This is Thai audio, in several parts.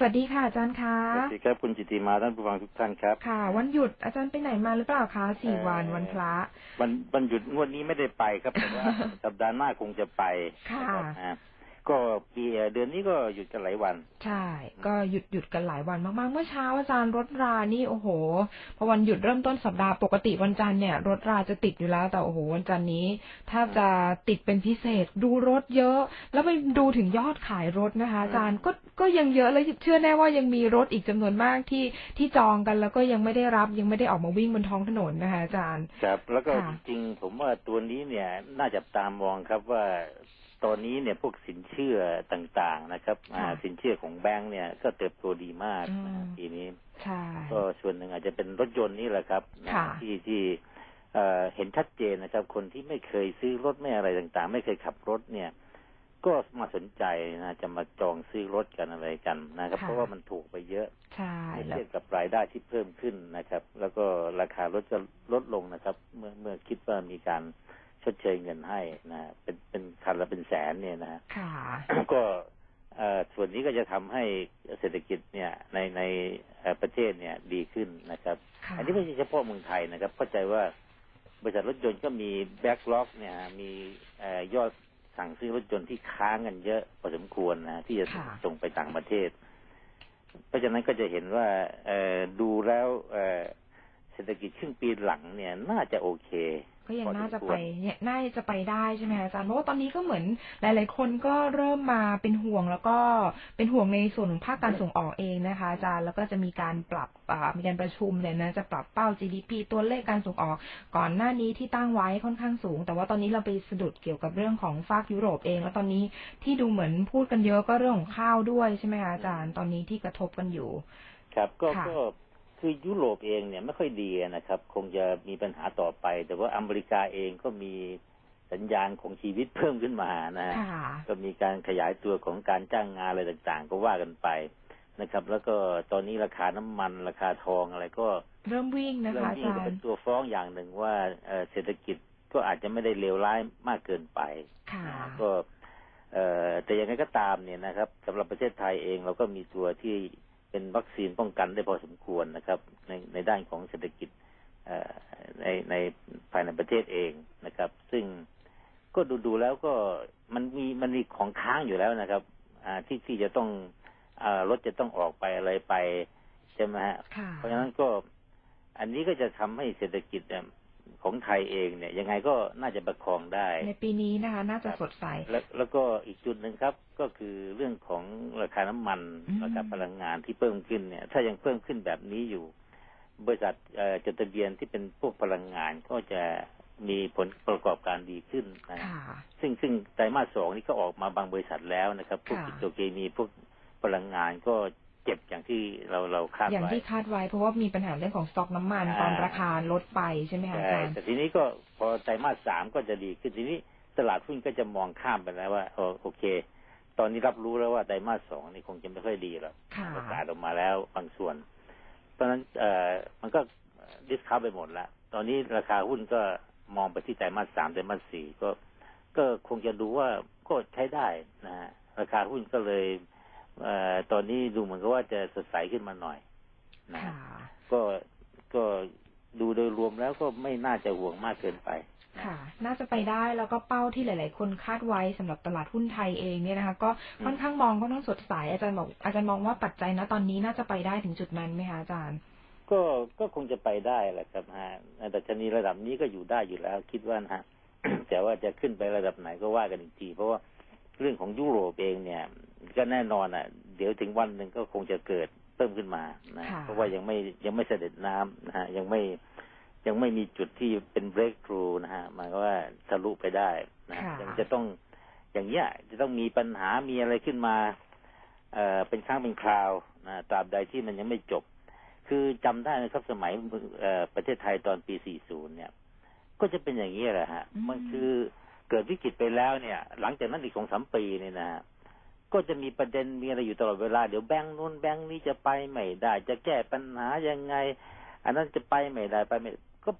สวัสดีค่ะอาจารย์คะสวัสดีครับคุณจิติมาท่านผู้ฟังทุกท่านครับ ค่ะ วันหยุดอาจารย์ไปไหนมาหรือเปล่าคะสี่เอ่อวันวันพระวันวันหยุดงวดนี้ไม่ได้ไปครับแต่ว่าสัปดาห์หน้าคงจะไปค่ะนะครับอ่า ก็ปีเอ่อเดือนนี้ก็หยุดกันหลายวัน ใช่ ก็หยุดหยุดกันหลายวันมากๆ เมื่อเช้าอาจารย์รถรานี่โอ้โหพอวันหยุดเริ่มต้นสัปดาห์ปกติวันจันทร์เนี่ย รถราจะติดอยู่แล้วแต่โอ้โหวันจันทร์นี้แทบจะติดเป็นพิเศษดูรถเยอะ แล้วไปดูถึงยอดขายรถนะคะ อาจารย์ก็ก็ยังเยอะเลยเชื่อแน่ว่ายังมีรถอีกจำนวนมากที่ที่จองกันแล้วก็ยังไม่ได้รับยังไม่ได้ออกมาวิ่งบนท้องถนนนะคะอาจารย์ครับแล้วก็ค่ะจริงๆผมว่าตัวนี้เนี่ยน่าจับตามองครับว่า ตอนนี้เนี่ยพวกสินเชื่อต่างๆนะครับอ่าค่ะสินเชื่อของแบงก์เนี่ยก็เติบโตดีมากอืมนะปีนี้ใช่ก็ส่วนหนึ่งอาจจะเป็นรถยนต์นี่แหละครับนะค่ะที่ที่เอ่อเห็นชัดเจนนะครับ คนที่ไม่เคยซื้อรถไม่อะไรต่างๆ ไม่เคยขับรถเนี่ย ก็มาสนใจนะจะมาจองซื้อรถกันอะไรกันนะครับค่ะเพราะว่ามันถูกไปเยอะใช่เมื่อแล้วเทียบกับรายได้ที่เพิ่มขึ้นนะครับ แล้วก็ราคารถจะลดลงนะครับ เมื่อเมื่อคิดว่ามีการช ดเชยเงินให้นะเป็นเป็นคันละเป็นแสนเนี่ยนะฮะค่ะก็เอ่อส่วนนี้ก็จะทำให้เศรษฐกิจเนี่ยในในเอ่อประเทศเนี่ยดีขึ้นนะครับค่ะอันนี้ไม่ใช่เฉพาะเมืองไทยนะครับเข้าใจว่าบริษัทรถยนต์ก็มีแบ็กล็อกเนี่ยฮะมีเอ่อยอดสั่งซื้อรถยนต์ที่ค้างกันเยอะพอสมควรนะที่จะค่ะส่งไปต่างประเทศ เพราะฉะนั้นก็จะเห็นว่าเอ่อดูแล้วเอ่อเศรษฐกิจครึ่งปีหลังเนี่ยน่าจะโอเค ก็ยังพอสมน่าจะควไปรเนี่ยน่าจะไปได้ใช่ไหมคะอาจารย์เพราะว่าตอนนี้ก็เหมือนหลาย ๆ คนก็เริ่มมาเป็นห่วงแล้วก็เป็นห่วงในส่วนของภาคการส่งออกเองนะคะ อาจารย์แล้วก็จะมีการปรับอ่ามีการประชุมเลยนะจะปรับเป้า GDP ตัวเลขการส่งออก ก่อนหน้านี้ที่ตั้งไว้ค่อนข้างสูง แต่ว่าตอนนี้เราไปสะดุดเกี่ยวกับเรื่องของภาคยุโรปเอง แล้วตอนนี้ที่ดูเหมือนพูดกันเยอะก็เรื่องของข้าวด้วยใช่ไหมคะอาจารย์ตอนนี้ที่กระทบกันอยู่ ครับก็ค่ะก็ คือยุโรปเองเนี่ยไม่ค่อยดีนะครับ คงจะมีปัญหาต่อไป แต่ว่าอเมริกาเองก็มีสัญญาณของชีวิตเพิ่มขึ้นมานะฮะค่ะก็มีการขยายตัวของการจ้างงานอะไรต่างๆ ก็ว่ากันไปนะครับ แล้วก็ตอนนี้ราคาน้ำมันราคาทองอะไรก็ เริ่มวิ่งนะเริ่มคะอายิ่งจารก็เป็นย์ตัวฟ้องอย่างหนึ่งว่าเอ่อเศรษฐกิจก็อาจจะไม่ได้เลวร้ายมากเกินไปค่ะก็เอ่อแต่ยังไงก็ตามเนี่ยนะครับสำหรับประเทศไทยเองเราก็มีตัวที่ เป็นวัคซีนป้องกันได้พอสมควรนะครับ ในในด้านของเศรษฐกิจเอ่อในในภายในประเทศเองนะครับ ซึ่งก็ดูดูแล้วก็มันมีมันมีของค้างอยู่แล้วนะครับอ่าที่ที่จะต้องอารถจะต้องออกไปอะไรไปใช่ไหมฮะค่ะเพราะฉะนั้นก็อันนี้ก็จะทำให้เศรษฐกิจเนี่ย ของไทยเองเนี่ย ยังไงก็น่าจะประคองได้ ในปีนี้นะคะ น่าจะสดใสแล้วแล้วก็อีกจุดหนึ่งครับ ก็คือเรื่องของราคาน้ำมันอืมราคาพลังงานที่เพิ่มขึ้นเนี่ย ถ้ายังเพิ่มขึ้นแบบนี้อยู่ บริษัทเอ่อจดทะเบียนที่เป็นพวกพลังงานก็จะมีผลประกอบการดีขึ้นนะค่ะซึ่งซึ่งไตรมาสสองนี่ก็ออกมาบางบริษัทแล้วนะครับ พวกค่ะปิโตรเคมีพวกพลังงานก็ เจ็บอย่างที่เราเราคาดอย่างไว้ที่คาดไว้ เพราะว่ามีปัญหาเรื่องของสต็อกน้ำมันอ่าตอนราคาลดไปใช่ไหมคะอาใช่จารย์แต่ทีนี้ก็พอไตรมาสสามก็จะดีขึ้นทีนี้ตลาดหุ้นก็จะมองข้ามไปแล้วว่าเออโอเค ตอนนี้รับรู้แล้วว่าไตรมาสสองนี่คงจะไม่ค่อยดีหรอกค่ะประกาศออกมาแล้วบางส่วน เพราะฉะนั้นเอ่อมันก็ดิสคาวไปหมดแล้วตอนนี้ราคาหุ้นก็มองไปที่ไตรมาสสามไตรมาสสี่ก็ ก็คงจะดูว่าก็ใช้ได้นะฮะราคาหุ้นก็เลยเอ่อตอนนี้ดูเหมือนกับว่าจะสดใสขึ้นมาหน่อยนะค่ะฮะก็ก็ดูโดยรวมแล้วก็ไม่น่าจะห่วงมากเกินไป ค่ะ น่าจะไปได้แล้วก็เป้าที่หลาย ๆ คนคาดไว้สำหรับตลาดหุ้นไทยเองเนี่ยนะคะ ก็ค่อนข้างมองค่อนข้างสดใสอาจารย์บอกอาจารย์มองว่าปัจจัยนะตอนนี้น่าจะไปได้ถึงจุดนั้นไหมคะอาจารย์ ก็ก็คงจะไปได้แหละครับฮะแต่ชนีระดับนี้ก็อยู่ได้อยู่แล้ว คิดว่านะฮะแต่ว่าจะขึ้นไประดับไหนก็ว่ากันอีกทีเพราะว่าเรื่องของยุโรปเองเนี่ย ก็แน่นอนอะ เดี๋ยวถึงวันหนึ่งก็คงจะเกิดเพิ่มขึ้นมานะค่ะเพราะว่ายังไม่ยังไม่เสด็จน้ำนะฮะยังไม่ยังไม่มีจุดที่เป็น breakthrough นะฮะหมายความว่าทะลุไปได้นะค่ะยังจะต้องอย่างเงี้ยจะต้องมีปัญหามีอะไรขึ้นมา เอ่อเป็นครั้งเป็นคราวนะตราบใดที่มันยังไม่จบ คือจำได้นะครับสมัยเอ่อประเทศไทยตอนปี 40 เนี่ย ก็จะเป็นอย่างนี้แหละฮะอืมมันคือเกิดวิกฤตไปแล้วเนี่ย หลังจากนั้นอีกสองสามปีเนี่ยนะฮะ ก็จะมีประเด็นมีอะไรอยู่ตลอดเวลา เดี๋ยวแบงค์นู้นแบงค์นี้จะไปไม่ได้ จะแก้ปัญหายังไง อันนั้นจะไปไม่ได้ไปไม่ก็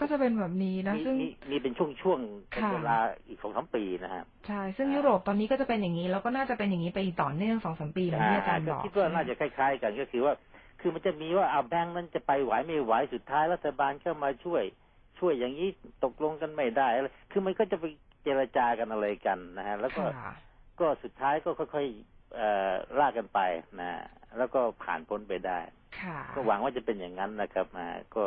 ก็จะเป็นแบบนี้นะมีซึ่งมีมีเป็นช่วงๆเป็นค่ะเวลาอีกสองสามปีนะฮะใช่ซึ่งอ่ายุยุโรปตอนนี้ก็จะเป็นอย่างนี้ แล้วก็น่าจะเป็นอย่างนี้ไปอีกต่อเนื่องสองสามปีเหมือนที่อาจารย์ก็บอกคิดว่าน่าจะคล้ายๆ กันก็คือว่า คือมันจะมีว่าเอาแบงค์นั้นจะไปไหวไม่ไหวสุดท้ายรัฐบาลเข้ามาช่วย ช่วยอย่างนี้ตกลงกันไม่ได้อะไรคือมันก็จะไปเจรจากันอะไรกันนะฮะแล้วก็ค่ะ ก็สุดท้ายก็ค่อยๆเอ่อลากกันไปนะแล้วก็ผ่านพ้นไปได้ค่ะก็หวังว่าจะเป็นอย่างนั้นนะครับอ่าก็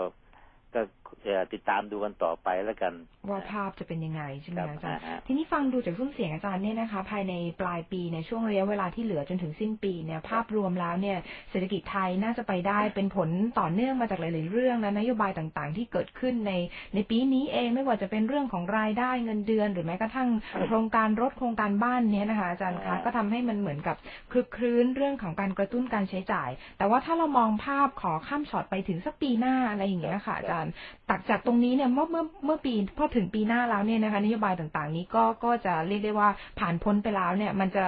ก็เอ่อติดตามดูกันต่อไปแล้วกัน ว่าภาพจะเป็นยังไงใช่ไหมครับคะอาจารย์อ่าฮะทีนี้ฟังดูจากซุ้มเสียงอาจารย์เนี่ยนะคะ ภายในปลายปีในยช่วงระยะเวลาที่เหลือจนถึงสิ้นปีเนี่ยภาพรวมแล้วเนี่ยเศรษฐกิจไทยน่าจะไปได้เป็นผลต่อเนื่องมาจากหลาย ๆ เรื่องและนโยบายต่างๆ ที่เกิดขึ้นในในปีนี้เองไม่ว่าจะเป็นเรื่องของรายได้เงินเดือน หรือแม้กระทั่งโครงการรถโครงการบ้านเนี่ยนะคะอาจารย์คะก็ทำให้มันเหมือนกับคลึกครื้นเรื่องของการกระตุ้นการใช้จ่าย แต่ว่าถ้าเรามองภาพขอข้ามช็อตไปถึงสักปีหน้าอะไรอย่างเงี้ยค่ะอาจารย์ตัดจากตรงนี้เนี่ยเมื่อเมื่อเมื่อปีพอถึงปีหน้าแล้วเนี่ยนะคะนโยบายต่างๆ นี้ก็ก็จะเรียกได้ว่าผ่านพ้นไปแล้วเนี่ยมันจะ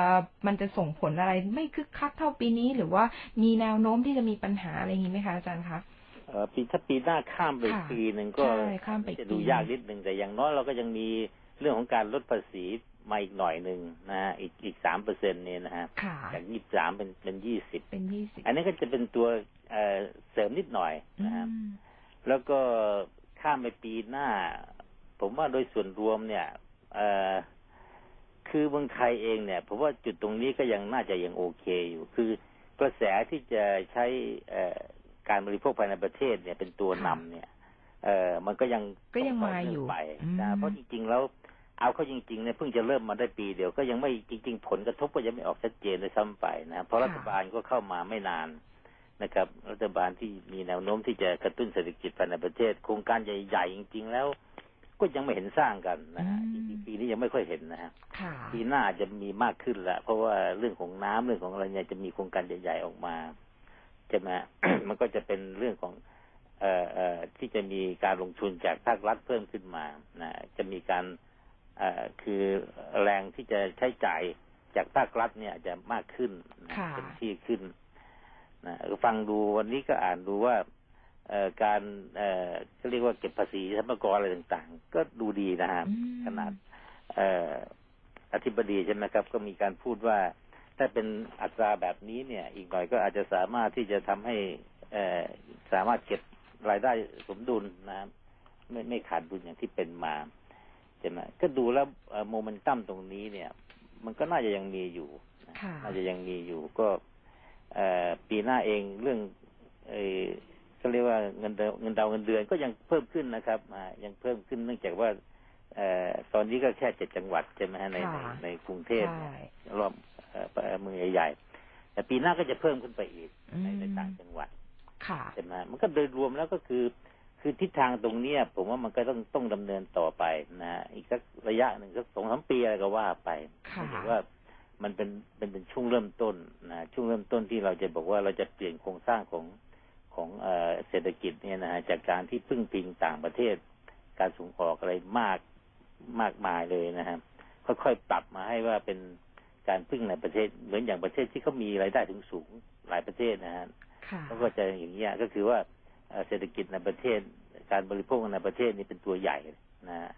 มันจะส่งผลอะไรไม่คึกคักเท่าปีนี้ หรือว่ามีแนวโน้มที่จะมีปัญหาอะไรอย่างนี้ไหมคะอาจารย์คะเอ่อปีถ้าปีหน้าข้ามไปค่ะปีหนึ่งก็ใช่ข้ามไปอีกจะดูปียากนิดหนึ่งแต่อย่างน้อยเราก็ยังมีเรื่องของการลดภาษีมาอีกหน่อยหนึ่งนะฮะอีกอีกสามเปอร์เซ็นต์เนี่ยนะฮะค่ะจากยี่สามเป็นเป็นยี่สิบเป็นยี่สิบอันนี้ก็จะเป็นตัวเอ่อเสริมนิดหน่อยอืนะฮะม แล้วก็ข้ามไปปีหน้า ผมว่าโดยส่วนรวมเนี่ยเอ่อคือเมืองไทยเองเนี่ยผมว่าจุดตรงนี้ก็ยังน่าจะยังโอเคอยู่ คือกระแสที่จะใช้เอ่อการบริโภคภายในประเทศเนี่ยเป็นตัวนำเนี่ย เอ่อมันก็ยังก็ยังต้มาต่อยู่เนื่งไปอืมนะเพราะจริง ๆ แล้วเอาเข้าจริงๆเนี่ยเพิ่งจะเริ่มมาได้ปีเดียวก็ยังไม่จริง ๆ ผลกระทบก็ยังไม่ออกชัดเจนเลยซ้ำไปนะเพราะรัฐบาลก็เข้ามาไม่นาน นะครับ รัฐบาลที่มีแนวโน้มที่จะกระตุ้นเศรษฐกิจภายในประเทศ โครงการใหญ่ๆจริง ๆ แล้ว ก็ยังไม่เห็นสร้างกันนะฮะจริงๆปีนี้ยังไม่ค่อยเห็นนะฮะค่ะปีหน้าอาจจะมีมากขึ้นละเพราะว่าเรื่องของน้ำเรื่องของอะไรเนี่ยจะมีโครงการใหญ่ ๆออกมาใช่ไหมมันก็จะเป็นเรื่องของเอ่อเอ่อที่จะมีการลงทุนจากภาครัฐเพิ่มขึ้นมานะจะมีการเอ่อคือแรงที่จะใช้จ่ายจากภาครัฐเนี่ยจะมากขึ้นนะค่ะเป็นที่ขึ้น นะฟังดูวันนี้ก็อ่านดูว่าเอ่อการเอ่อเขาเรียกว่าเก็บภาษีสรรพากรอะไรต่าง ๆ ก็ดูดีนะฮะอืมขนาดเอ่ออธิบดีใช่ไหมครับ ก็มีการพูดว่า ถ้าเป็นอัตราแบบนี้เนี่ย อีกหน่อยก็อาจจะสามารถที่จะทำให้เอ่อสามารถเก็บรายได้สมดุลนะครับไม่ไม่ขาดดุลอย่างที่เป็นมาใช่ไหมก็ดูแล้วโมเมนตัมตรงนี้เนี่ย มันก็น่าจะยังมีอยู่นะค่ะน่าจะยังมีอยู่ก็เอ่อ ปีหน้าเองเรื่องเอ่อก็เรียกว่าเงินเดือนเงินดาวเงินเดือนก็ยังเพิ่มขึ้นนะครับอ่ายังเพิ่มขึ้นเนื่องจากว่าเอ่อตอนนี้ก็แค่เจ็ดจังหวัดใช่ไหมฮะในในค่ะในกรุงเทพใช่เนี่ยรอบเอ่อเมืองใหญ่ๆแต่ปีหน้าก็จะเพิ่มขึ้นไปอีกอืมในในต่างจังหวัดค่ะใช่ไหมมันก็โดยรวมแล้วก็คือคือทิศทางตรงเนี้ย ผมว่ามันก็ต้องต้องดำเนินต่อไปนะอีกสักระยะหนึ่งสักสองสามปีอะไรก็ว่าไปค่ะเห็นว่า มันเป็นเป็นเป็นช่วงเริ่มต้นนะช่วงเริ่มต้นที่เราจะบอกว่าเราจะเปลี่ยนโครงสร้างของของเอ่อเศรษฐกิจเนี่ยนะฮะจากการที่พึ่งพิงต่างประเทศ การส่งออกอะไรมากมากมายเลยนะฮะค่อยๆปรับมาให้ว่าเป็นการพึ่งในประเทศ เหมือนอย่างประเทศที่เขามีรายได้ถึงสูงหลายประเทศนะฮะค่ะเขาก็จะอย่างนี้ยก็คือว่าเอ่อเศรษฐกิจในประเทศ การบริโภคในประเทศนี่เป็นตัวใหญ่นะฮะ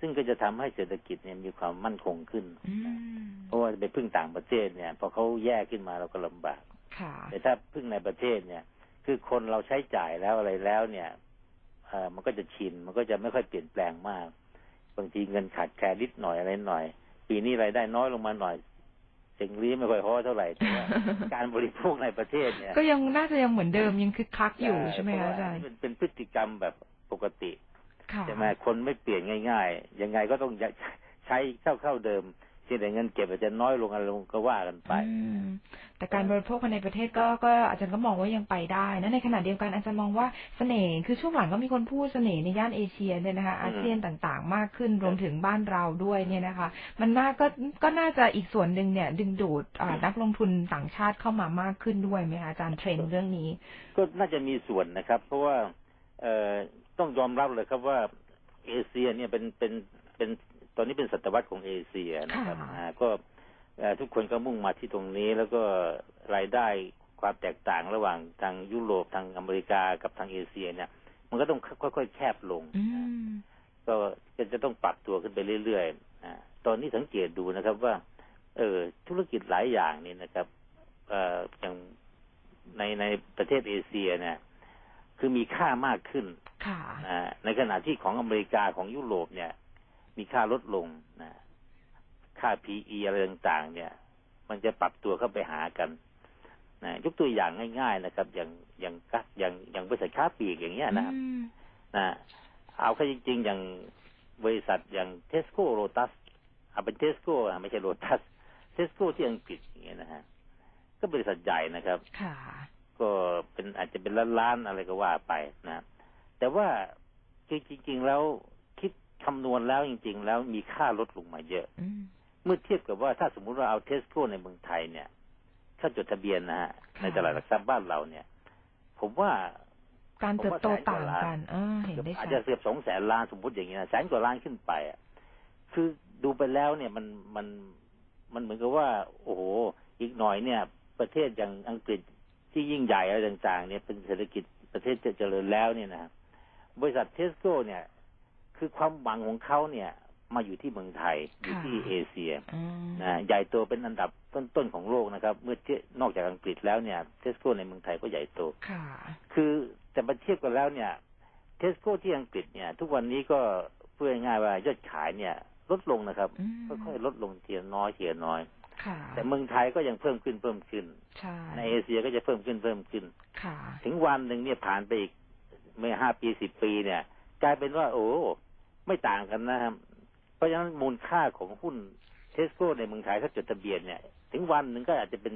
ซึ่งก็จะทำให้เศรษฐกิจเนี่ยมีความมั่นคงขึ้นอืมเพราะว่าไปพึ่งต่างประเทศเนี่ย พอเขาแย่ขึ้นมาเราก็ลำบากค่ะแต่ถ้าพึ่งในประเทศเนี่ย คือคนเราใช้จ่ายแล้วอะไรแล้วเนี่ยเอ่อมันก็จะชิน มันก็จะไม่ค่อยเปลี่ยนแปลงมาก บางทีเงินขาดแคลนนิดหน่อยอะไรหน่อย ปีนี้รายได้น้อยลงมาหน่อยเสียงรีไม่ค่อยพอเท่าไหร่แต่ว่าการบริโภคในประเทศเนี่ย ก็ยังน่าจะยังเหมือนเดิมยังคึกคักอยู่ใช่ไหมเพคะราะอาจาว่ารย์เป็นเป็นพฤติกรรมแบบปกติค่ะ ใช่ไหมคนไม่เปลี่ยนง่ายๆ ยังไงก็ต้องใช้เท่าเข้าเดิมเพียงแต่เงินเก็บอาจจะน้อยลงอะไรลงก็ว่ากันไปอืมแต่การบริโภคภายในประเทศก็ก็อาจารย์ก็มองว่ายังไปได้นะในขณะเดียวกันอาจารย์มองว่าเสน่ห์คือช่วงหลังก็มีคนพูดเสน่ห์ในย่านเอเชียเนี่ยนะคะอาเซียนต่างๆ มากขึ้นรวมถึงบ้านเราด้วยเนี่ยนะคะ มันน่าก็ก็น่าจะอีกส่วนหนึ่งเนี่ย ดึงดูดอ่านักลงทุนต่างชาติเข้ามามากขึ้นด้วยไหมคะอาจารย์เทรนด์เรื่องนี้ ก็น่าจะมีส่วนนะครับ เพราะว่าเอ่อ ต้องยอมรับเลยครับว่าเอเชียเนี่ยเป็นเป็นเป็นตอนนี้เป็นศตวรรษของเอเชียนะครับค่ะอ่าก็เอ่อทุกคนก็มุ่งมาที่ตรงนี้แล้วก็รายได้ความแตกต่างระหว่างทางยุโรปทางอเมริกากับทางเอเชีย เนี่ย มันก็ต้องค่อยๆแคบลงอืมก็ก็จะต้องปรับตัวขึ้นไปเรื่อยๆอ่าตอนนี้สังเกตดูนะครับว่า เออธุรกิจหลายอย่างนี่นะครับ เอ่ออย่างในในประเทศเอเชียเนี่ย คือมีค่ามากขึ้นค่ะนะในขณะที่ของอเมริกาของยุโรปเนี่ย มีค่าลดลงนะค่า PE อะไรต่างๆ เนี่ย มันจะปรับตัวเข้าไปหากันนะยกตัวอย่างง่าย ๆ นะครับ อย่างอย่างกัอย่างอย่างบริษัทค้าปลีกอย่างเงี้ยนะครับอืมนะ เอาเข้าจริง ๆ อย่างบริษัทอย่างเทสโก้โ t ตัสเอาเป็นเทสโก้ไม่ใช่โ t ตัสเทสโก้ที่อังกฤษอย่างเงี้ยนะฮะก็บริษัทใหญ่นะครับ ค่ะ ก็เป็นอาจจะเป็นล้านๆอะไรก็ว่าไปนะ แต่ว่าคือจริง ๆ แล้วคิดคำนวณแล้วจริง ๆ แล้วมีค่าลดลงมาเยอะอืมเมื่อเทียบกับว่าถ้าสมมุติว่าเอาเทสโก้ในเมืองไทยเนี่ยถ้าจดทะเบียนนะฮะค่ะในตลาดหลักทรัพย์บ้านเราเนี่ย ผมว่าการเติบโตต่างกันอ่าเห็นได้อาจชัจะดเกือบสองแสนล้านสมมติอย่างนี้นะแสนกว่าล้านขึ้นไปอะคือดูไปแล้วเนี่ยมันมันมันเหมือนกับว่า โอ้โหอีกหน่อยเนี่ย ประเทศอย่างอังกฤษ ที่ยิ่งใหญ่อะไรต่าง ๆ เนี่ยเป็นเศรษฐกิจประเทศจะเจริญแล้วเนี่ยนะครับบริษัทเทสโก้เนี่ย คือความหวังของเขาเนี่ย มาอยู่ที่เมืองไทยอยู่ที่เอเชียอืมนะใหญ่โตเป็นอันดับต้นๆของโลกนะครับ เมื่อเทียบนอกจากอังกฤษแล้วเนี่ยเทสโก้ในเมืองไทยก็ใหญ่โตค่ะคือแต่มาเทียบกันแล้วเนี่ยเทสโก้ที่อังกฤษเนี่ย ทุกวันนี้ก็เพื่อง่ายๆว่ายอดขายเนี่ย ลดลงนะครับอืมค่อยๆลดลงเทียน้อยเทียน้อยค่ะ แต่เมืองไทยก็ยังเพิ่มขึ้นเพิ่มขึ้นใช่ในเอเชียก็จะเพิ่มขึ้นเพิ่มขึ้นค่ะถึงวันหนึ่งเนี่ยผ่านไปอีกเมื่อห้าปีสิบปีเนี่ย กลายเป็นว่าโอ้ไม่ต่างกันนะครับ เพราะฉะนั้นมูลค่าของหุ้นเทสโก้ในเมืองไทยถ้าจดทะเบียนเนี่ย ถึงวันหนึ่งก็อาจจะเป็น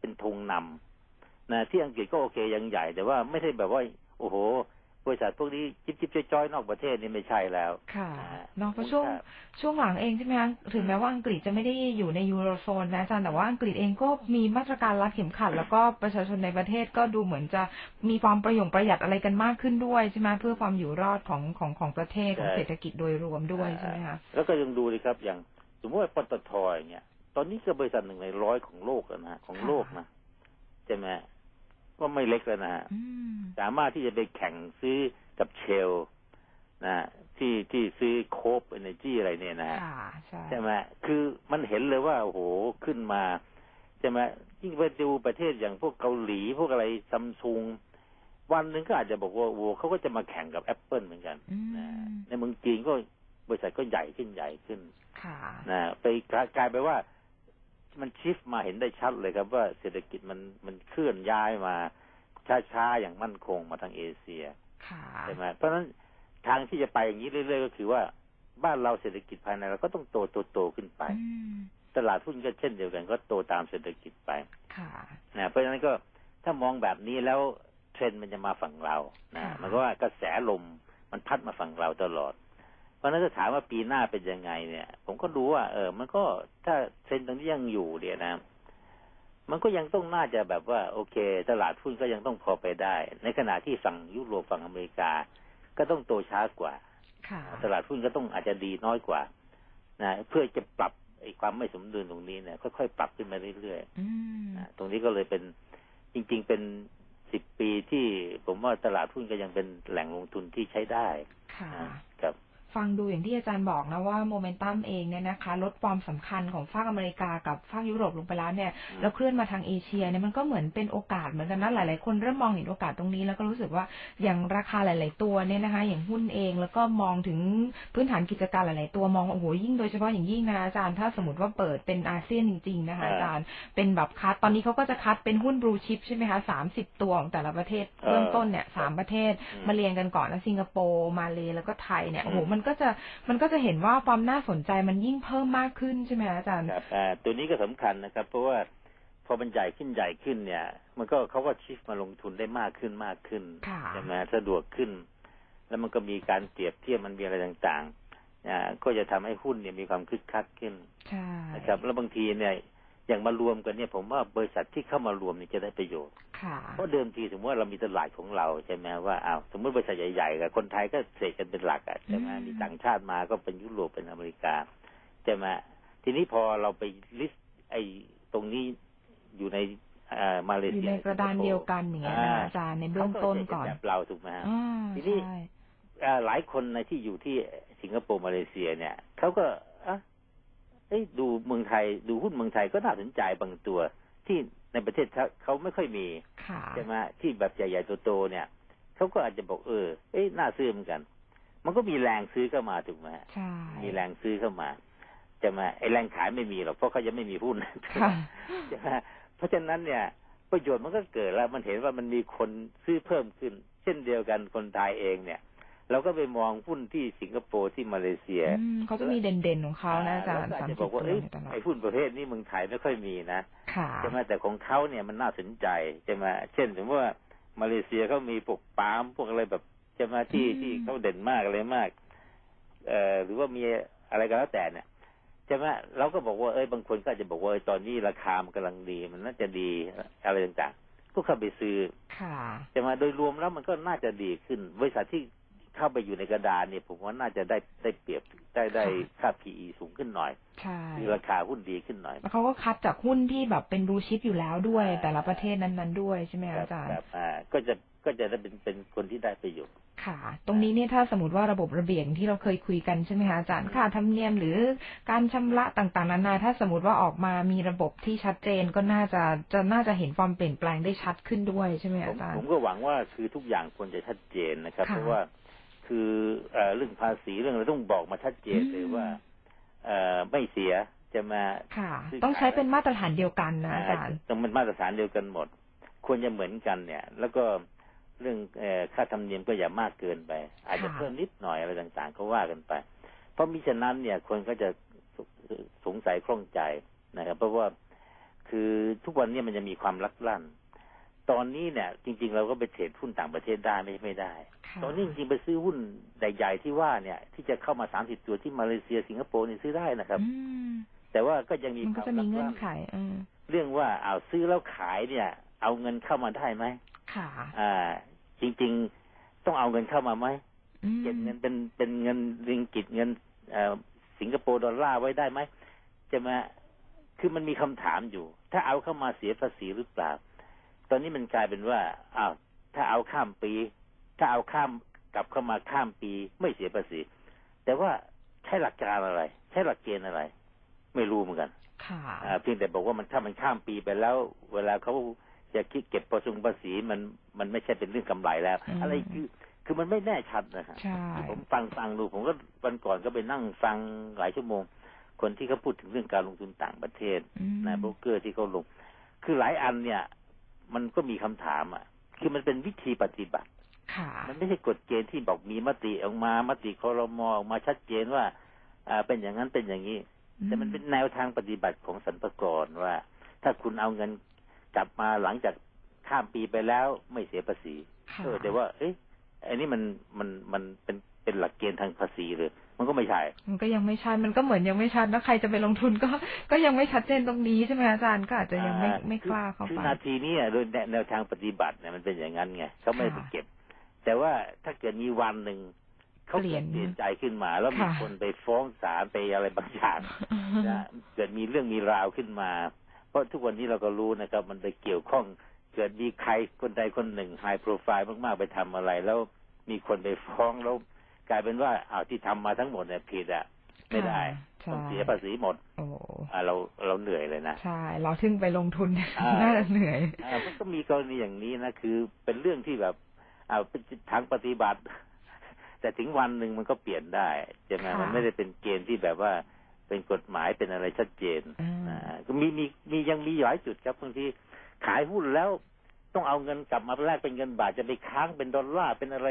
เป็นธงนำนะที่อังกฤษก็โอเคยังใหญ่ แต่ว่าไม่ได้แบบว่า โอ้โห บริษัทพวกนี้จิ๊บจิ๊บจ้อยๆนอกประเทศนี่ไม่ใช่แล้วค่ะอ่าเน้องเพราะช่วงมูลค่าช่วงหลังเองใช่ไหมคะถึงแม้ว่าอังกฤษจะไม่ได้อยู่ในยูโรโซนนะอาจารย์แต่ว่าอังกฤษเองก็มีมาตรการรัดเข็มขัด แล้วก็ประชาชนในประเทศก็ดูเหมือนจะมีความประหยงประหยัดอะไรกันมากขึ้นด้วยใช่ไหมเพื่อความอยู่รอดของของของประเทศของเศรษฐกิจโดยรวมด้วยใช่ไหมคะแล้วก็ยังดูเลยครับอย่างสมมติว่าปตทอย่างเงี้ยตอนนี้ก็บริษัทหนึ่งในร้อยของโลกแล้วนะของโลกนะใช่ไหม ก็ไม่เล็กแล้วนะฮะอืมสามารถที่จะไปแข่งซื้อกับเชลนะที่ที่ซื้อโคบเอเนจีอะไรเนี่ยนะฮะค่ะใช่ใช่ไหมคือมันเห็นเลยว่าโอ้โหขึ้นมาใช่ไหมยิ่งไปดูประเทศอย่างพวกเกาหลีพวกอะไรซัมซุงวันหนึ่งก็อาจจะบอกว่าโอ้โหเขาก็จะมาแข่งกับแอปเปิลเหมือนกันอืนะมในเมืองจีนก็บริษัทก็ใหญ่ขึ้นใหญ่ขึ้นค่ะนะไปกลายกลายไปว่า มันชิฟมาเห็นได้ชัดเลยครับว่าเศรษฐกิจมันมันเคลื่อนย้ายมาช้าๆอย่างมั่นคงมาทางเอเชียค่ะใช่ไหมเพราะฉะนั้นทางที่จะไปอย่างนี้เรื่อยๆก็คือว่าบ้านเราเศรษฐกิจภายในเราก็ต้องโตโตโตขึ้นไปอืมตลาดหุ้นก็เช่นเดียวกัน ก็โตตามเศรษฐกิจไปค่ะนะเพราะฉะนั้นก็ถ้ามองแบบนี้แล้วเทรนด์มันจะมาฝั่งเรานะค่ะมันก็ว่ากระแสลมมันพัดมาฝั่งเราตลอดเพ ราะฉะนั้นถ้าถามว่าปีหน้าเป็นยังไงเนี่ย ผมก็ดูว่าเออ มันก็ถ้าเทรนด์ตรงนี้ยังอยู่เนี่ยนะ มันก็ยังต้องน่าจะแบบว่า โอเค ตลาดหุ้นก็ยังต้องพอไปได้ ในขณะที่ฝั่งยุโรปฝั่งอเมริกา ก็ต้องโตช้ากว่าค่ะตลาดหุ้นก็ต้องอาจจะดีน้อยกว่านะเพื่อจะปรับไอ้ความไม่สมดุลตรงนี้เนี่ยค่อยๆปรับขึ้นมาเรื่อยๆอืมนะตรงนี้ก็เลยเป็นจริง ๆ เป็นสิบปีที่ผมว่าตลาดหุ้นก็ยังเป็นแหล่งลงทุนที่ใช้ได้ค่ะนะครับ ฟังดูอย่างที่อาจารย์บอกนะว่าโมเมนตัมเองเนี่ยนะคะลดความสำคัญของภาคอเมริกากับภาคยุโรปลงไปแล้วเนี่ยอืมแล้วเคลื่อนมาทางเอเชียเนี่ยมันก็เหมือนเป็นโอกาสเหมือนกันนะหลาย ๆ คนเริ่มมองเห็นโอกาสตรงนี้แล้วก็รู้สึกว่าอย่างราคาหลาย ๆ ตัวเนี่ยนะคะ อย่างหุ้นเองแล้วก็มองถึงพื้นฐานกิจการหลาย ๆ ตัวมองว่าโอ้โหยิ่งโดยเฉพาะอย่างยิ่งนะอาจารย์ถ้าสมมติว่าเปิดเป็นอาเซียนจริง ๆ นะคะอาจารย์เป็นแบบคัดตอนนี้เขาก็จะคัดเป็นหุ้นบลูชิพใช่ไหมคะสามสิบตัวของแต่ละประเทศเริ่มต้นเนี่ยสามประเทศอืมมาเรียงกันก่อนนะสิงคโปร์มาเลแล้วก็ไทยเนี่ยโอ้โหอืมมันก็จะมันก็จะเห็นว่าความน่าสนใจมันยิ่งเพิ่มมากขึ้นใช่ไหมอาจารย์ครับอ่าตัวนี้ก็สำคัญนะครับ เพราะว่าพอมันใหญ่ขึ้นใหญ่ขึ้นเนี่ย มันก็เขาก็ชิฟมาลงทุนได้มากขึ้นมากขึ้นค่ะใช่ไหมสะดวกขึ้น แล้วมันก็มีการเปรียบเทียบมันมีอะไรต่างๆอ่าก็จะทำให้หุ้นเนี่ยมีความคึกคักขึ้นใช่นะครับ แล้วบางทีเนี่ย อย่างมารวมกันเนี่ยผมว่าบริษัทที่เข้ามารวมเนี่ยจะได้ประโยชน์ค่ะเพราะเดิมทีสมมติว่าเรามีตลาดของเราใช่ไหมว่าอ้าวสมมติบริษัทใหญ่ๆกับคนไทยก็เสกกันเป็นหลักอะใช่ไหมอืมมีต่างชาติมาก็เป็นยุโรปเป็นอเมริกาใช่ไหมทีนี้พอเราไปลิสต์ไอ้ตรงนี้อยู่ในเอ่อมาเลอยู่เซียในกระดานเดียวกันอย่างเงี้ยนะคะอาจารย์ในเบื้องต้นก่อนเขาจะเห็แบบเราถูกไหมฮะอ่าทีนี้ใช่เอ่อหลายคนในที่อยู่ที่สิงคโปร์มาเลเซียเนี่ยเขาก็อะ เอ้ยดูเมืองไทย ดูหุ้นเมืองไทยก็น่าสนใจบางตัว ที่ในประเทศเขาเขาไม่ค่อยมีค่ะใช่ไหมที่แบบใหญ่ๆโตๆเนี่ยเขาก็อาจจะบอกเออ เอ้ยน่าซื้อเหมือนกัน มันก็มีแรงซื้อเข้ามาถูกไหมฮะใช่มีแรงซื้อเข้ามาจะมาไอ้แรงขายไม่มีหรอกเพราะเขายังไม่มีหุ้นค่ะใช่ไหมเพราะฉะนั้นเนี่ยประโยชน์มันก็เกิดแล้ว มันเห็นว่ามันมีคนซื้อเพิ่มขึ้น เช่นเดียวกันคนไทยเองเนี่ย เราก็ไปมองหุ้นที่สิงคโปร์ที่มาเลเซียอืมเขาจะมีเด่นๆของเขานะอาจารย์แล้วก็สามจะสิบบอกว่าตัวเอ้ยในตลาดไอ้หุ้นประเภทนี้เมืองไทยไม่ค่อยมีนะค่ะใช่ไหมแต่ของเขาเนี่ยมันน่าสนใจใช่ไหมเช่นสมมติว่ามาเลเซียเขามีพวกปาล์มพวกอะไรแบบใช่ไหมที่อืมที่เขาเด่นมากอะไรมาก เอ่อหรือว่ามีอะไรก็แล้วแต่เนี่ยใช่ไหมเราก็บอกว่าเอ้ยบางคนก็อาจจะบอกว่าเอ้ยตอนนี้ราคามันกำลังดี มันน่าจะดีอะไรต่างๆก็เข้าไปซื้อค่ะใช่ไหมโดยรวมแล้วมันก็น่าจะดีขึ้น บริษัทที่ เข้าไปอยู่ในกระดานเนี่ย ผมว่าน่าจะได้ได้เปรียบได้ได้ค่า PE สูงขึ้นหน่อยใช่มีราคาหุ้นดีขึ้นหน่อยแล้วเขาก็คัดจากหุ้นที่แบบเป็นบลูชิปอยู่แล้วด้วยอ่าแต่ละประเทศนั้นๆด้วยใช่ไหมคคะรับอาจารย์ครับอ่าก็จะก็จะได้เป็นเป็นคนที่ได้ประโยชน์ค่ะ ตรงนี้เนี่ยถ้าสมมติว่าระบบระเบียบที่เราเคยคุยกันใช่ไหมคะอาจารย์ค่าธรรมเนียมหรือการชำระต่างๆนานาถ้าสมมติว่าออกมามีระบบที่ชัดเจนก็น่าจะจะน่าจะเห็นความเปลี่ยนแปลงได้ชัดขึ้นด้วยใช่ไหมผมอาจารย์ผมก็หวังว่าคือทุกอย่างควรจะชัดเจนนะครับค่ะเพราะว่า คือเอ่อเรื่องภาษีเรื่องอะไรต้องบอกมาชัดเจนเลยอืมว่าเอ่อไม่เสียจะมาค่ะซื้อต้องใช้ขายเป็นมาตรฐานเดียวกันนะอาจารย์ต้องเป็นมาตรฐานเดียวกันหมด ควรจะเหมือนกันเนี่ย แล้วก็เรื่องเออค่าธรรมเนียมก็อย่ามากเกินไป อาจจะค่ะเพิ่มนิดหน่อยอะไรต่างๆ ก็ว่ากันไป เพราะมิฉะนั้นเนี่ยคนก็จะสสงสัยคล่องใจนะครับ เพราะว่าคือทุกวันเนี้มันจะมีความลักลั่น ตอนนี้เนี่ย จริง ๆ เราก็ไปเทรดหุ้นต่างประเทศได้ไม่ใช่ไม่ได้ค่ะตอนนี้จริงๆไปซื้อหุ้นใหญ่ๆที่ว่าเนี่ย ที่จะเข้ามาสามสิบตัวที่มาเลเซียสิงคโปร์นี่ซื้อได้นะครับอืมแต่ว่าก็ยังมีมันคก็วามจะมีลักเงื่อลั่นไขเออเรื่องว่าเอาซื้อแล้วขายเนี่ย เอาเงินเข้ามาได้ไหมค่ะ อ่า จริง ๆ ต้องเอาเงินเข้ามาไหมอืมเก็บเงินเป็นเป็นเงินริงกิตเงินเอ่อสิงคโปร์ดอลลาร์ไว้ได้ไหมใช่ไหมคือมันมีคำถามอยู่ ถ้าเอาเข้ามาเสียภาษีหรือเปล่าต อนนี้มันกลายเป็นว่าอ้าวถ้าเอาข้ามปี ถ้าเอาข้ามกลับเข้ามาข้ามปีไม่เสียภาษี แต่ว่าใช้หลักการอะไร ใช้หลักเกณฑ์อะไร ไม่รู้เหมือนกัน ค่ะอ่าเพียงแต่บอกว่ามันถ้ามันข้ามปีไปแล้ว เวลาเขาจะคิดเก็บประสุงภาษีมันมันไม่ใช่เป็นเรื่องกำไรแล้วอืมอะไรคือคือมันไม่แน่ชัดนะฮะใช่ผมฟังฟังดูผมก็วันก่อนก็ไปนั่งฟังหลายชั่วโมง คนที่เขาพูดถึงเรื่องการลงทุนต่างประเทศอืมนะโบรกเกอร์ที่เขาลง คือหลายอันเนี่ย มันก็มีคำถามอะ คือมันเป็นวิธีปฏิบัติค่ะมันไม่ใช่กฎเกณฑ์ที่บอกมีมติออกมามติคอรมอออกมาชัดเจนว่าอ่าเป็นอย่างนั้นเป็นอย่างนี้ แต่มันเป็นแนวทางปฏิบัติของสรรพากรว่า ถ้าคุณเอาเงินกลับมาหลังจากข้ามปีไปแล้วไม่เสียภาษีค่ะเออแต่ว่า เอ๊ะอันนี้มันมันมันเป็นเป็นหลักเกณฑ์ทางภาษีเลย มันก็ไม่ใช่ มันก็ยังไม่ชัด มันก็เหมือนยังไม่ชัดนะใครจะไปลงทุนก็ ก็ยังไม่ชัดเจนตรงนี้ใช่ไหมอาจารย์ก็อาจจะยังไม่อ่ไม่กล้าเข้าคือไปนาทีนี้โดยแนแนวทางปฏิบัติเนี่ยมันเป็นอย่างนั้นไงเขาไม่ได้ไปค่ะเก็บ แต่ว่าถ้าเกิดมีวันหนึ่งเขาเปลี่เกิยนดเปลี่ยนใจขึ้นมา แล้วมีค่ะคนไปฟ้องศาลไปอะไรบางอย่างนะเกิดมีเรื่องมีราวขึ้นมา เพราะทุกวันนี้เราก็รู้นะครับ มันไปเกี่ยวข้อง เกิดมีใครคนใดคนหนึ่งไฮโปรไฟล์มากๆไปทำอะไร แล้วมีคนไปฟ้องแล้วก ลายเป็นว่าอ้าวที่ทำมาทั้งหมดเนี่ยผิดอะไม่ได้ใช่ต้องเสียภาษีหมดโอ้อ่าเราเราเหนื่อยเลยนะใช่เราถึงไปลงทุนอ่าน่าจะเหนื่อยอ่ามันก็มีกรณีอย่างนี้นะคือ เป็นเรื่องที่แบบอ่าเป็นทางปฏิบัติ แต่ถึงวันหนึ่งมันก็เปลี่ยนได้ใช่ไหมค่ะมันไม่ได้เป็นเกณฑ์ที่แบบว่าเป็นกฎหมายเป็นอะไรชัดเจนอ่าอ่าก็มีมีมียังมีหลายจุดครับบางทีขายหุ้นแล้วต้องเอาเงินกลับมาแลกเป็นเงินบาทจะไปค้างเป็นดอลลาร์เป็นอะไร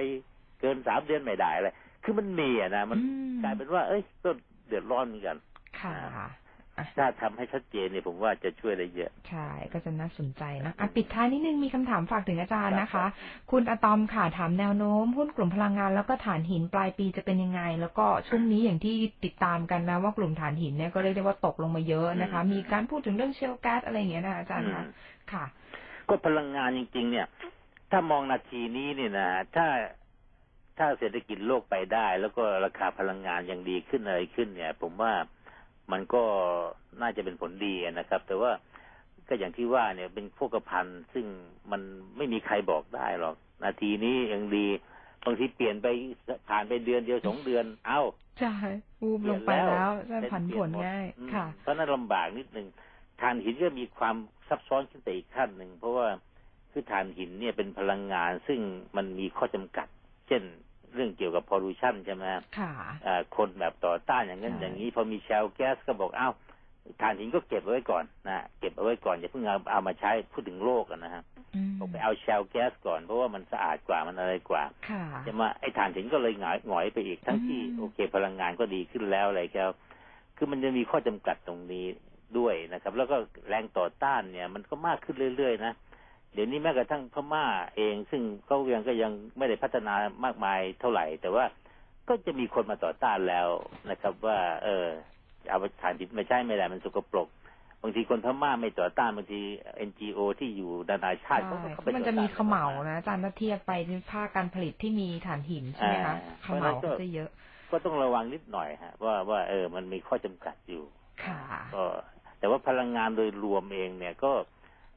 เกินสามเดือนไม่ได้เลย คือมันมีอะนะมันอืมกลายเป็นว่า เอ้ยก็เดือดร้อนเหมือนกัน ค่ะอะถ้าทำให้ชัดเจนเนี่ยผมว่าจะช่วยได้เยอะ ใช่ ก็จะน่าสนใจนะอะปิดท้ายนิดนึงมีคำถามฝากถึงอาจารย์นะครัคะบคุณอะตอมค่ะถามแนวโน้มหุ้นกลุ่มพลังงานแล้วก็ถ่านหินปลายปีจะเป็นยังไง แล้วก็ช่วงนี้อย่างที่ติดตามกันนะว่ากลุ่มถ่านหินเนี่ยก็เรียกได้ว่าตกลงมาเยอะนะคะ มีการพูดถึงเรื่องเชลแก๊สอะไรอย่างเงี้ยนะอาจารย์คะอืมค่ะ ก็พลังงานจริง ๆ เนี่ย ถ้ามองนาทีนี้เนี่ยนะถ้า ถ้าเศรษฐกิจโลกไปได้ แล้วก็ราคาพลังงานยังดีขึ้นอะไรขึ้น เนี่ย ผมว่ามันก็น่าจะเป็นผลดีนะครับ แต่ว่าก็อย่างที่ว่าเนี่ยเป็นโภคภัณฑ์ซึ่งมันไม่มีใครบอกได้หรอก นาทีนี้ยังดีบางทีเปลี่ยนไปผ่านไปเดือนเดียวสองเดือน เอ้าใช่วูบลงไปแล้วจะผันผวนง่ายอืมค่ะ เพราะนั้นลำบากนิดนึงถ่านหินก็มีความซับซ้อนขึ้นไปอีกขั้นหนึ่งเพราะว่าคือถ่านหินเนี่ยเป็นพลังงานซึ่งมันมีข้อจำกัดเช่น เรื่องเกี่ยวกับพอลูชันใช่ไหมค่ะอ่าคนแบบต่อต้านอย่างนั้นใช่อย่างนี้ พอมีแชลแก๊สก็บอกอ้าวถ่านหินก็เก็บเอาไว้ก่อนนะเก็บเอาไว้ก่อนอย่าเพิ่งเอาเอามาใช้พูดถึงโลกอะนะฮะอืมบอกไปเอาแชลแก๊สก่อนเพราะว่ามันสะอาดกว่ามันอะไรกว่าค่ะจะมาไอ้ถ่านหินก็เลยหงายหงอยไปอีกทั้งที่อืมโอเค พลังงานก็ดีขึ้นแล้วอะไรแล้วคือมันจะมีข้อจำกัดตรงนี้ด้วยนะครับ แล้วก็แรงต่อต้านเนี่ย มันก็มากขึ้นเรื่อยๆนะ เดี๋ยวนี้แม้กระทั่งพม่าเอง ซึ่งเขายังก็ยังไม่ได้พัฒนามากมายเท่าไหร่ แต่ว่าก็จะมีคนมาต่อต้านแล้วนะครับ ว่า เออเอาไปถ่านหินไม่ใช่ไม่ได้มันสกปรกบางทีคนพม่าไม่ต่อต้านบางทีเอ็นจีโอที่อยู่นานาชาใช่ติเขาก็เข้าไปมันต่อจะต้านมีเขมเหลานะอาจารย์ถ้าเทียบไปในภาคการผลิตที่มีถ่านหินใช่ไหมคะอ่าเขมเหลาเพราะฉะนั้นก็ก็จะเยอะ ก็ต้องระวังนิดหน่อยฮะว่าว่าเออมันมีข้อจำกัดอยู่ ค่ะก็แต่ว่าพลังงานโดยรวมเองเนี่ยก็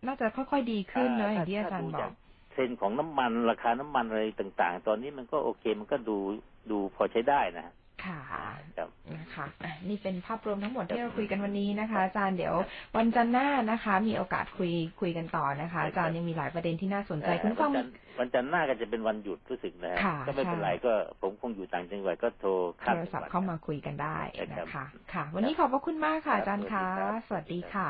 น่าจะค่อยๆดีขึ้นเนอะอย่างที่อาจารย์ถ้บดูอกเทรนด์ของน้ำมันราคาน้ำมันอะไรต่าง ๆ ตอนนี้มันก็โอเคมันก็ดูดูพอใช้ได้นะค่ะครับนะคะอะนี่เป็นภาพรวมทั้งหมดที่เราคุยกันวันนี้นะคะ อาจารย์เดี๋ยววันจันทร์หน้านะคะ มีโอกาสคุยคุยกันต่อนะคะ อาจารย์ยังมีหลายประเด็นที่น่าสนใจคุณผู้ฟังวัมีนจันทร์วันจันทร์หน้าก็จะเป็นวันหยุดรู้สึกนะฮะค่ะก็ไม่เป็นไรใช่ก็ผมคงอยู่ต่างจังหวัดก็โทรโทข้ามรจังศัพหวัดท์เข้ามาคุยกันได้ครับนะคะ ค่ะ วันนี้ขอบพระคุณมากค่ะอาจารย์คะครับสวัสดีค่ะ